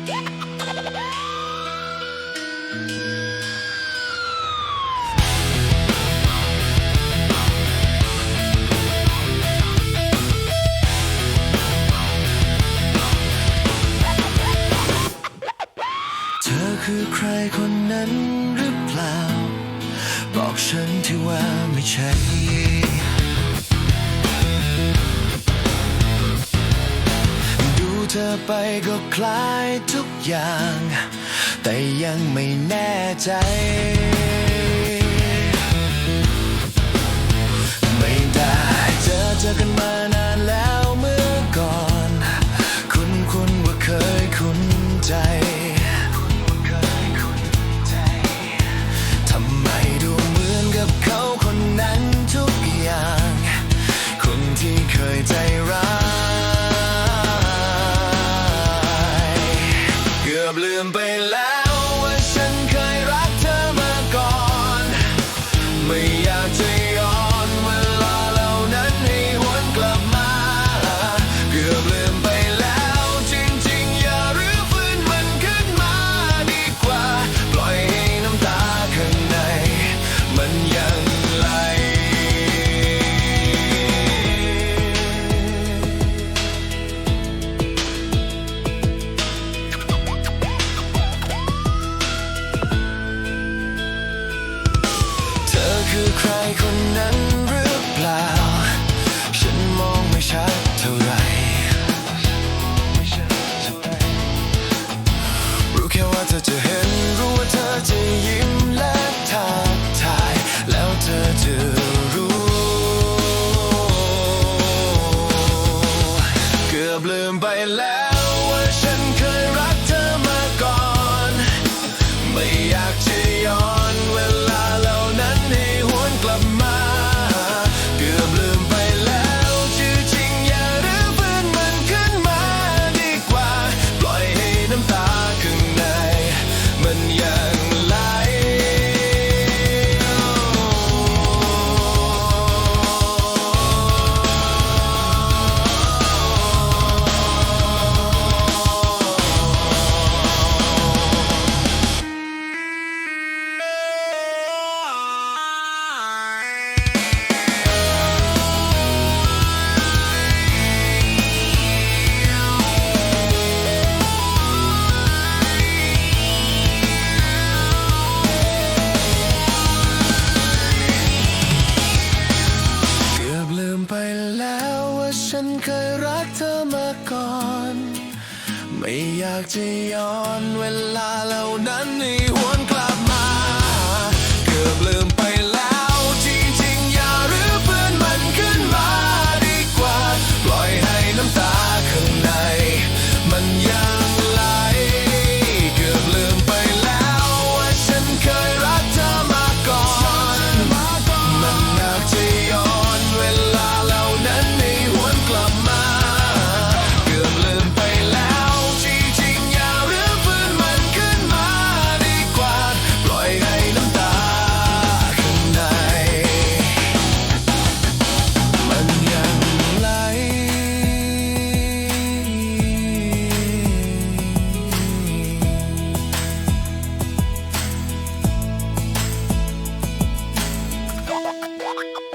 เธอคือใครคนนั้นหรือเปล่า บอกฉันที่ว่าไม่ใช่ เธอไปก็คล้ายทุกอย่าง แต่ยังไม่แน่ใจ คือใครคนนั้นหรือเปล่า ฉันมองไม่ชัดเท่าไหร่รู้แค่ว่าเธอจะเห็นรู้ว่าเธอจะยิ้มและทักทาย แล้วเธอจะรู้ เกือบลืมไปแล้ว นเคยรักเธอมาก่อน ไม่อยากจะย้อนเวลาเหล่านั้นให้หว